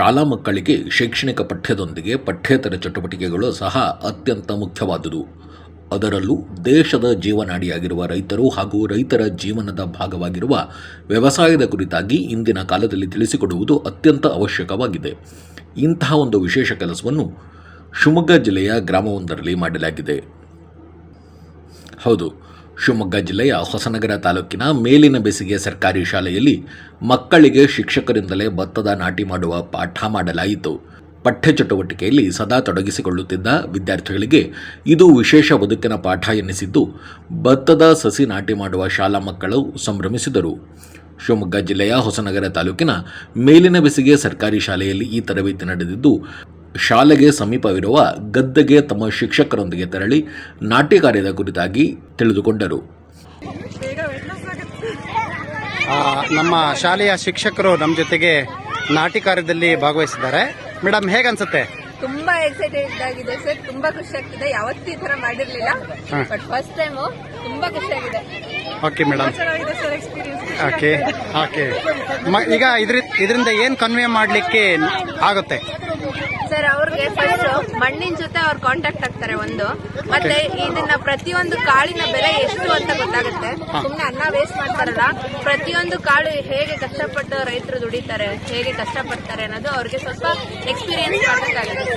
ಶಾಲಾ ಮಕ್ಕಳಿಗೆ ಶೈಕ್ಷಣಿಕ ಪಠ್ಯದೊಂದಿಗೆ ಪಠ್ಯೇತರ ಚಟುವಟಿಕೆಗಳು ಸಹ ಅತ್ಯಂತ ಮುಖ್ಯವಾದುದು. ಅದರಲ್ಲೂ ದೇಶದ ಜೀವನಾಡಿಯಾಗಿರುವ ರೈತರು ಹಾಗೂ ರೈತರ ಜೀವನದ ಭಾಗವಾಗಿರುವ ವ್ಯವಸಾಯದ ಕುರಿತಾಗಿ ಇಂದಿನ ಕಾಲದಲ್ಲಿ ತಿಳಿಸಿಕೊಡುವುದು ಅತ್ಯಂತ ಅವಶ್ಯಕವಾಗಿದೆ. ಇಂತಹ ಒಂದು ವಿಶೇಷ ಕೆಲಸವನ್ನು ಶಿವಮೊಗ್ಗ ಜಿಲ್ಲೆಯ ಗ್ರಾಮವೊಂದರಲ್ಲಿ ಮಾಡಲಾಗಿದೆ. ಹೌದು. ಶಿವಮೊಗ್ಗ ಜಿಲ್ಲೆಯ ಹೊಸನಗರ ತಾಲೂಕಿನ ಮೇಲಿನ ಬೇಸಿಗೆ ಸರ್ಕಾರಿ ಶಾಲೆಯಲ್ಲಿ ಮಕ್ಕಳಿಗೆ ಶಿಕ್ಷಕರಿಂದಲೇ ಭತ್ತದ ನಾಟಿ ಮಾಡುವ ಪಾಠ ಮಾಡಲಾಯಿತು. ಪಠ್ಯ ಚಟುವಟಿಕೆಯಲ್ಲಿ ಸದಾ ತೊಡಗಿಸಿಕೊಳ್ಳುತ್ತಿದ್ದ ವಿದ್ಯಾರ್ಥಿಗಳಿಗೆ ಇದು ವಿಶೇಷ ಬದುಕಿನ ಪಾಠ ಎನ್ನಿಸಿದ್ದು ಭತ್ತದ ಸಸಿ ನಾಟಿ ಮಾಡುವ ಶಾಲಾ ಮಕ್ಕಳು ಸಂಭ್ರಮಿಸಿದರು. ಶಿವಮೊಗ್ಗ ಜಿಲ್ಲೆಯ ಹೊಸನಗರ ತಾಲೂಕಿನ ಮೇಲಿನ ಬೆಸಿಗೆ ಸರ್ಕಾರಿ ಶಾಲೆಯಲ್ಲಿ ಈ ತರಬೇತಿ ನಡೆದಿದ್ದು ಶಾಲೆಗೆ ಸಮೀಪವಿರುವ ಗದ್ದೆಗೆ ತಮ್ಮ ಶಿಕ್ಷಕರೊಂದಿಗೆ ತೆರಳಿ ನಾಟ್ಯ ಕಾರ್ಯದ ಕುರಿತಾಗಿ ತಿಳಿದುಕೊಂಡರು. ನಮ್ಮ ಶಾಲೆಯ ಶಿಕ್ಷಕರು ನಮ್ಮ ಜೊತೆಗೆ ನಾಟಿ ಕಾರ್ಯದಲ್ಲಿ ಭಾಗವಹಿಸಿದ್ದಾರೆ. ಮೇಡಮ್ ಹೇಗನ್ಸುತ್ತೆ? ತುಂಬಾ ಎಕ್ಸೈಟೆಡ್ ಆಗಿದೆ ಸರ್. ತುಂಬಾ ಖುಷಿ ಆಗ್ತಿದೆ. ಯಾವತ್ತೂ ಈ ತರ ಮಾಡಿರ್ಲಿಲ್ಲ. ಬಟ್ ಫಸ್ಟ್ ಟೈಮ್ ತುಂಬಾ ಖುಷಿ ಆಗಿದೆ. ಓಕೆ ಮೇಡಮ್ ಓಕೆ ಓಕೆ ಮ- ಈಗ ಇದ್ರಿಂದ ಇದರಿಂದ ಏನ್ ಕನ್ವೇ ಮಾಡಲಿಕ್ಕೆ ಆಗುತ್ತೆ? ಸರ್ ಅವ್ರಿಗೆ ಫಸ್ಟ್ ಮಣ್ಣಿನ ಜೊತೆ ಅವ್ರು ಕಾಂಟ್ಯಾಕ್ಟ್ ಆಗ್ತಾರೆ ಒಂದು. ಮತ್ತೆ ಇದನ್ನ ಪ್ರತಿಯೊಂದು ಕಾಳಿನ ಬೆಲೆ ಎಷ್ಟು ಅಂತ ಗೊತ್ತಾಗುತ್ತೆ. ಸುಮ್ನೆ ಅನ್ನ ವೇಸ್ಟ್ ಮಾಡ್ತಾರಲ್ಲ ಪ್ರತಿಯೊಂದು ಕಾಳು ಹೇಗೆ ಕಷ್ಟಪಟ್ಟು ರೈತರು ದುಡಿತಾರೆ ಹೇಗೆ ಕಷ್ಟಪಡ್ತಾರೆ ಅನ್ನೋದು ಅವ್ರಿಗೆ ಸ್ವಲ್ಪ ಎಕ್ಸ್ಪೀರಿಯನ್ಸ್ ಮಾಡಬೇಕಾಗುತ್ತೆ.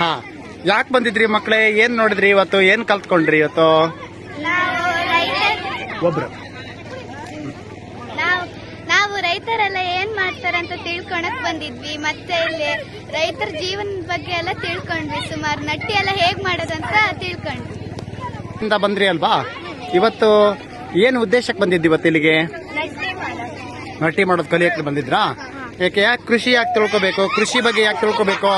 ಹಾ ಯಾಕೆ ಬಂದಿದ್ರಿ ಮಕ್ಕಳೇ ಏನ್ ನೋಡಿದ್ರಿ ಇವತ್ತು? ಏನ್ ಕಲ್ತ್ಕೊಂಡ್ರಿ ಇವತ್ತು? ಒಬ್ರು ನಾವು ರೈತರೆಲ್ಲ ಏನ್ ಮಾಡ್ತಾರೆ ಅಂತ ತಿಳ್ಕೊಳಕ್ ಬಂದಿದ್ವಿ. ಮತ್ತೆ ಇಲ್ಲಿ ರೈತರ ಜೀವನದ ಬಗ್ಗೆ ಎಲ್ಲ ತಿಳ್ಕೊಂಡ್ವಿ ಸುಮಾರು. ನಟ್ಟಿ ಎಲ್ಲ ಹೇಗ್ ಮಾಡೋದಂತ ತಿಳ್ಕೊಂಡ್ವಿ. ಇಂದ ಬಂದ್ರಿ ಅಲ್ವಾ? ಇವತ್ತು ಏನು ಉದ್ದೇಶಕ್ಕೆ ಬಂದಿದ್ದು ಇವತ್ತು ಇಲ್ಲಿಗೆ? ಮಟ್ಟಿ ಮಾಡೋದು. ಕಲಿಯಕ್ಕೆ ಬಂದಿದ್ರಾ? ಯಾಕೆ ಯಾಕೆ ಕೃಷಿ ಯಾಕೆ ತಿಳ್ಕೊಬೇಕು? ಕೃಷಿ ಬಗ್ಗೆ ಯಾಕೆ ತಿಳ್ಕೊಬೇಕು?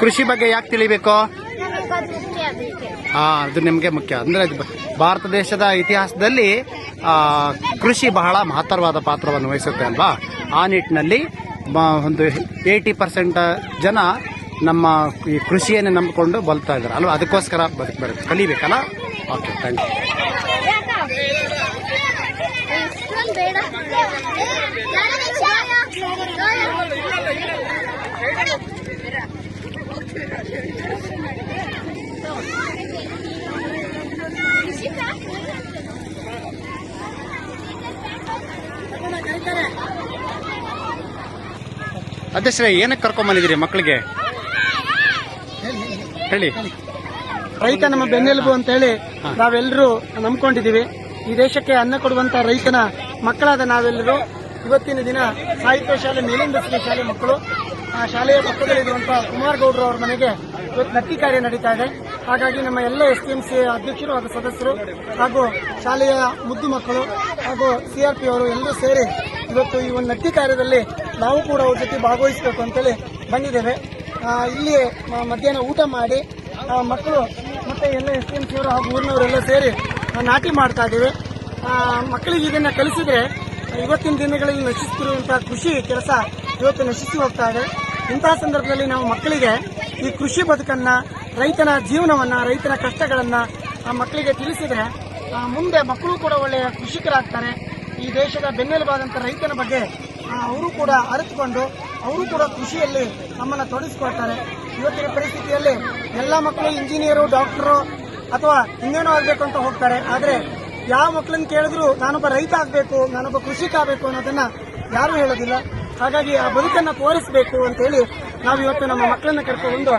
ಕೃಷಿ ಬಗ್ಗೆ ಯಾಕೆ ತಿಳಿಬೇಕು? ಆ ಅದು ನಿಮಗೆ ಮುಖ್ಯ. ಅಂದ್ರೆ ಭಾರತ ದೇಶದ ಇತಿಹಾಸದಲ್ಲಿ ಕೃಷಿ ಬಹಳ ಮಹತ್ತರವಾದ ಪಾತ್ರವನ್ನು ವಹಿಸುತ್ತೆ ಅಲ್ವಾ? ಆ ನಿಟ್ಟಿನಲ್ಲಿ ಒಂದು ಏಯ್ಟಿ ಪರ್ಸೆಂಟ್ ಜನ ನಮ್ಮ ಈ ಕೃಷಿಯನ್ನೇ ನಂಬಿಕೊಂಡು ಬಲ್ತಾ ಇದ್ದಾರೆ ಅಲ್ವಾ? ಅದಕ್ಕೋಸ್ಕರ ಬದುಕಬೇಕು ಕಲಿಬೇಕಲ್ಲ? ಓಕೆ ಥ್ಯಾಂಕ್ ಯು ಅಧ್ಯಕ್ಷರೇ ಏನಕ್ಕೆ ಕರ್ಕೊಂಬಂದಿದ್ದೀರಿ ಮಕ್ಕಳಿಗೆ? ಹೇಳಿ. ರೈತ ನಮ್ಮ ಬೆನ್ನೆಲುಬು ಅಂತ ಹೇಳಿ ನಾವೆಲ್ಲರೂ ನಂಬಿಕೊಂಡಿದ್ದೀವಿ. ಈ ದೇಶಕ್ಕೆ ಅನ್ನ ಕೊಡುವಂತ ರೈತನ ಮಕ್ಕಳಾದ ನಾವೆಲ್ಲರೂ ಇವತ್ತಿನ ದಿನ ಸಾಹಿತ್ಯ ಶಾಲೆ ಬೆಸಿಗೆ ಶಾಲೆ ಮಕ್ಕಳು, ಆ ಶಾಲೆಯ ಪಕ್ಕದಲ್ಲಿರುವಂತಹ ಕುಮಾರ್ ಗೌಡ್ರು ಅವರ ಮನೆಗೆ ಇವತ್ತು ನಟ್ಟಿ ಕಾರ್ಯ ನಡೀತಾ ಇದೆ. ಹಾಗಾಗಿ ನಮ್ಮ ಎಲ್ಲ ಎಸ್ ಟಿ ಎಂ ಸಿ ಅಧ್ಯಕ್ಷರು ಹಾಗೂ ಸದಸ್ಯರು ಹಾಗೂ ಶಾಲೆಯ ಮುದ್ದು ಮಕ್ಕಳು ಹಾಗೂ ಸಿಆರ್ಪಿ ಅವರು ಎಲ್ಲರೂ ಸೇರಿ ಇವತ್ತು ಈ ಒಂದು ನಟ್ಟಿ ಕಾರ್ಯದಲ್ಲಿ ನಾವು ಕೂಡ ಅವ್ರ ಜೊತೆ ಭಾಗವಹಿಸಬೇಕು ಅಂತೇಳಿ ಬಂದಿದ್ದೇವೆ. ಇಲ್ಲಿ ಮಧ್ಯಾಹ್ನ ಊಟ ಮಾಡಿ ಮಕ್ಕಳು ಮತ್ತೆ ಎಲ್ಲ ಎಸ್ ಡಿ ಎಂ ಸಿಯವರು ಹಾಗೂ ಊರಿನವರೆಲ್ಲ ಸೇರಿ ನಾಟಿ ಮಾಡ್ತಾ ಇದ್ದೀವಿ. ಮಕ್ಕಳಿಗೆ ಇದನ್ನ ಕಲಿಸಿದ್ರೆ ಇವತ್ತಿನ ದಿನಗಳಲ್ಲಿ ನಶಿಸುತ್ತಿರುವಂತಹ ಕೃಷಿ ಕೆಲಸ ಇವತ್ತು ನಶಿಸಿ ಹೋಗ್ತಾ ಇದೆ. ಇಂತಹ ಸಂದರ್ಭದಲ್ಲಿ ನಾವು ಮಕ್ಕಳಿಗೆ ಈ ಕೃಷಿ ಬದುಕನ್ನ, ರೈತನ ಜೀವನವನ್ನ, ರೈತನ ಕಷ್ಟಗಳನ್ನ ಆ ಮಕ್ಕಳಿಗೆ ತಿಳಿಸಿದ್ರೆ ಮುಂದೆ ಮಕ್ಕಳು ಕೂಡ ಒಳ್ಳೆಯ ಕೃಷಿಕರಾಗ್ತಾರೆ. ಈ ದೇಶದ ಬೆನ್ನೆಲುಬಾದಂಥ ರೈತನ ಬಗ್ಗೆ ಅವರು ಕೂಡ ಅರಿತುಕೊಂಡು ಅವರು ಕೂಡ ಕೃಷಿಯಲ್ಲಿ ನಮ್ಮನ್ನು ತೊಡಗಿಸ್ಕೊಳ್ತಾರೆ. ಇವತ್ತಿನ ಪರಿಸ್ಥಿತಿಯಲ್ಲಿ ಎಲ್ಲ ಮಕ್ಕಳು ಇಂಜಿನಿಯರು, ಡಾಕ್ಟರು ಅಥವಾ ಇನ್ನೇನೋ ಆಗಬೇಕು ಅಂತ ಹೋಗ್ತಾರೆ. ಆದರೆ ಯಾವ ಮಕ್ಕಳನ್ನ ಕೇಳಿದ್ರು ನಾನೊಬ್ಬ ರೈತ ಆಗಬೇಕು, ನಾನೊಬ್ಬ ಕೃಷಿಕ ಆಗಬೇಕು ಅನ್ನೋದನ್ನ ಯಾರೂ ಹೇಳೋದಿಲ್ಲ. ಹಾಗಾಗಿ ಆ ಬದುಕನ್ನು ತೋರಿಸಬೇಕು ಅಂತ ಹೇಳಿ ನಾವು ಇವತ್ತು ನಮ್ಮ ಮಕ್ಕಳನ್ನ ಕರ್ಕೊಂಡು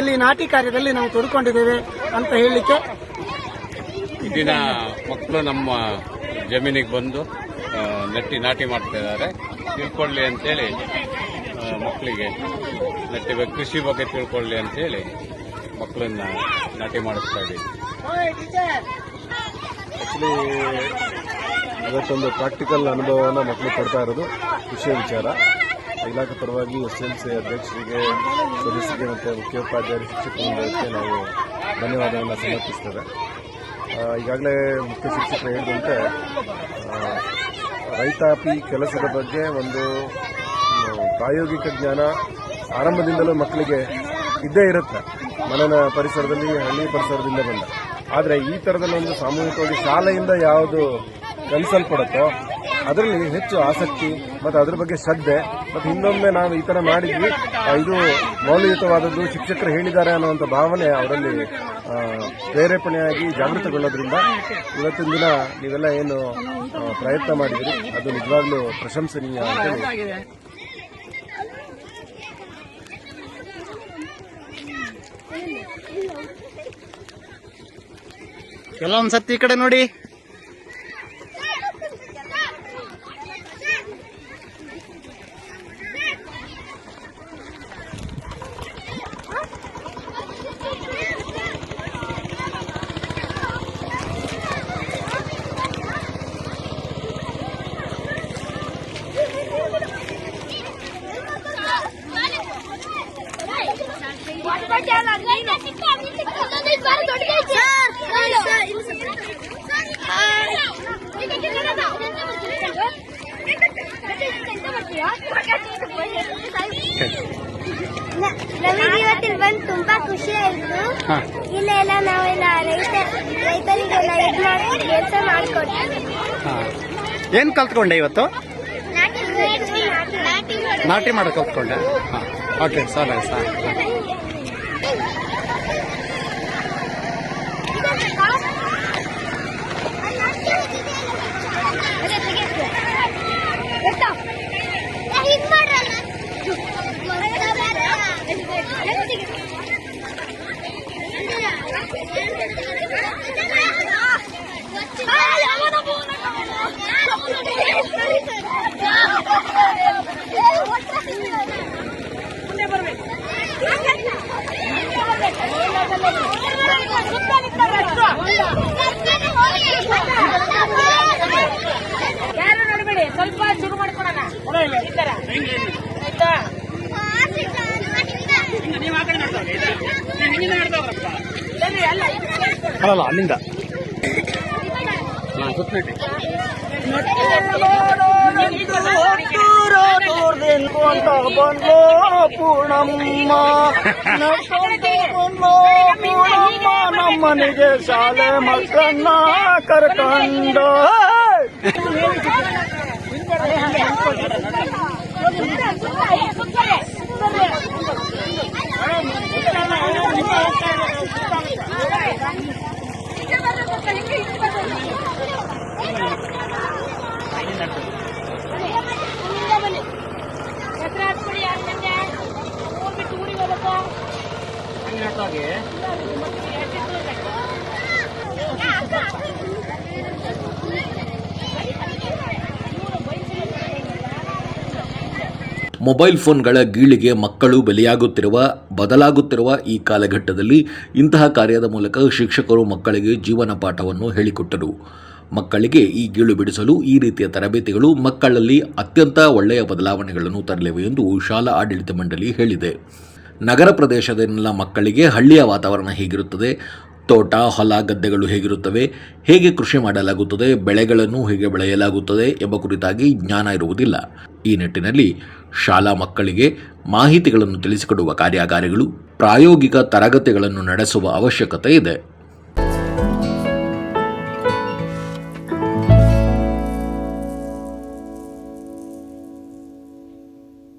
ಇಲ್ಲಿ ನಾಟಿ ಕಾರ್ಯದಲ್ಲಿ ನಾವು ತೊಡ್ಕೊಂಡಿದ್ದೇವೆ ಅಂತ ಹೇಳಲಿಕ್ಕೆ ಈ ದಿನ ಮಕ್ಕಳು ನಮ್ಮ ಜಮೀನಿಗೆ ಬಂದು ನೆಟ್ಟಿ ನಾಟಿ ಮಾಡ್ತಾ ಇದ್ದಾರೆ. ತಿಳ್ಕೊಳ್ಳಿ ಅಂತೇಳಿ ಮಕ್ಕಳಿಗೆ, ಮತ್ತೆ ಕೃಷಿ ಬಗ್ಗೆ ತಿಳ್ಕೊಳ್ಳಿ ಅಂತೇಳಿ ಮಕ್ಕಳನ್ನ ನಾಟಿ ಮಾಡಿಸ್ತಾ ಇದ್ದೀವಿ. ಆಕ್ಚುಲಿ ಇವತ್ತೊಂದು ಪ್ರಾಕ್ಟಿಕಲ್ ಅನುಭವವನ್ನು ಮಕ್ಕಳು ಕೊಡ್ತಾ ಇರೋದು ಖುಷಿಯ ವಿಚಾರ. ಇಲಾಖೆ ಪರವಾಗಿ ಎಸ್ ಎಲ್ ಸಿ ಅಧ್ಯಕ್ಷರಿಗೆ, ಸದಸ್ಯರಿಗೆ ಮತ್ತು ಮುಖ್ಯೋಪಾಧ್ಯಾಯರು ಶಿಕ್ಷಕರಿಗೆ ನಾವು ಧನ್ಯವಾದವನ್ನು ಸಮರ್ಪಿಸ್ತೇವೆ. ಈಗಾಗಲೇ ಮುಖ್ಯ ಶಿಕ್ಷಕರು ಹೇಳಿದಂತೆ ರೈತಾಪಿ ಕೆಲಸದ ಬಗ್ಗೆ ಒಂದು ಪ್ರಾಯೋಗಿಕ ಜ್ಞಾನ ಆರಂಭದಿಂದಲೂ ಮಕ್ಕಳಿಗೆ ಇದ್ದೇ ಇರುತ್ತೆ. ಮನೆಯ ಪರಿಸರದಲ್ಲಿ, ಹಳ್ಳಿ ಪರಿಸರದಿಂದ ಬಂದ. ಆದರೆ ಈ ಥರದಲ್ಲಿ ಒಂದು ಸಾಮೂಹಿಕವಾಗಿ ಶಾಲೆಯಿಂದ ಯಾವುದು ಕಲಿಸಲ್ಪಡುತ್ತೋ ಅದರಲ್ಲಿ ಹೆಚ್ಚು ಆಸಕ್ತಿ ಮತ್ತು ಅದ್ರ ಬಗ್ಗೆ ಶ್ರದ್ಧೆ ಮತ್ತು ಇನ್ನೊಮ್ಮೆ ನಾವು ಈ ಥರ ಮಾಡಿದ್ವಿ. ಇದು ಮೌಲ್ಯಯುತವಾದದ್ದು, ಶಿಕ್ಷಕರು ಹೇಳಿದ್ದಾರೆ ಅನ್ನುವಂಥ ಭಾವನೆ ಅವರಲ್ಲಿ ಪ್ರೇರೇಪಣೆಯಾಗಿ ಜಾಗೃತಗೊಳ್ಳೋದ್ರಿಂದ ಇವತ್ತಿನ ದಿನ ನೀವೆಲ್ಲ ಏನು ಪ್ರಯತ್ನ ಮಾಡಿದ್ರಿ ಅದು ನಿಜವಾಗ್ಲೂ ಪ್ರಶಂಸನೀಯ ಅಂತೇಳಿ ಕೆಲವೊಂದ್ ಸತಿ ಈ ಕಡೆ ನೋಡಿ. ನಮಗೆ ಇವತ್ತಿಲ್ಲಿ ಬಂದು ತುಂಬಾ ಖುಷಿ ಆಯ್ತು. ಇಲ್ಲೆಲ್ಲ ನಾವೆಲ್ಲ ರೈತ ರೈತರಿಗೆಲ್ಲ ಇದು ಮಾಡಿ ಕೆಲಸ ಮಾಡಿಕೊಡ್ತೀವಿ. ಏನ್ ಕಲ್ತ್ಕೊಂಡೆ ಇವತ್ತು? ನಾಟಿ ಮಾಡಕ್ ಕಲ್ತ್ಕೊಂಡೆ. ಓಕೆ ಸರಿ ಸರ್. ಅಲ್ಲಲ್ಲ ಅಲ್ಲಿಂದ ಹಾ, ಸುತ್ನೆಟ್ಟಿ ಅಂತ ಬಂದ್ಲೋ ಪೂರ್ಣಮ್ಮ ಬಂದ್ಲೋ ಪೂರ್ಣಮ್ಮ ನಮ್ಮನಿಗೆ ಶಾಲೆ ಮಕ್ಕಳನ್ನ ಕರ್ಕೊಂಡು ಮೊಬೈಲ್ ಫೋನ್ಗಳ ಗೀಳಿಗೆ ಮಕ್ಕಳು ಬಲಿಯಾಗುತ್ತಿರುವ, ಬದಲಾಗುತ್ತಿರುವ ಈ ಕಾಲಘಟ್ಟದಲ್ಲಿ ಇಂತಹ ಕಾರ್ಯದ ಮೂಲಕ ಶಿಕ್ಷಕರು ಮಕ್ಕಳಿಗೆ ಜೀವನ ಪಾಠವನ್ನು ಹೇಳಿಕೊಟ್ಟರು. ಮಕ್ಕಳಿಗೆ ಈ ಗೀಳು ಬಿಡಿಸಲು ಈ ರೀತಿಯ ತರಬೇತಿಗಳು ಮಕ್ಕಳಲ್ಲಿ ಅತ್ಯಂತ ಒಳ್ಳೆಯ ಬದಲಾವಣೆಗಳನ್ನು ತರಲಿವೆ ಎಂದು ಶಾಲಾ ಆಡಳಿತ ಮಂಡಳಿ ಹೇಳಿದೆ. ನಗರ ಪ್ರದೇಶದಲ್ಲಿನ ಮಕ್ಕಳಿಗೆ ಹಳ್ಳಿಯ ವಾತಾವರಣ ಹೇಗಿರುತ್ತದೆ? ತೋಟ, ಹೊಲ, ಗದ್ದೆಗಳು ಹೇಗಿರುತ್ತವೆ? ಹೇಗೆ ಕೃಷಿ ಮಾಡಲಾಗುತ್ತದೆ? ಬೆಳೆಗಳನ್ನು ಹೇಗೆ ಬೆಳೆಯಲಾಗುತ್ತದೆ? ಎಂಬ ಕುರಿತಾಗಿ ಜ್ಞಾನ ಇರುವುದಿಲ್ಲ. ಈ ನಿಟ್ಟಿನಲ್ಲಿ ಶಾಲಾ ಮಕ್ಕಳಿಗೆ ಮಾಹಿತಿಗಳನ್ನು ತಿಳಿಸಿಕೊಡುವ ಕಾರ್ಯಾಗಾರಗಳು, ಪ್ರಾಯೋಗಿಕ ತರಗತಿಗಳನ್ನು ನಡೆಸುವ ಅವಶ್ಯಕತೆ ಇದೆ.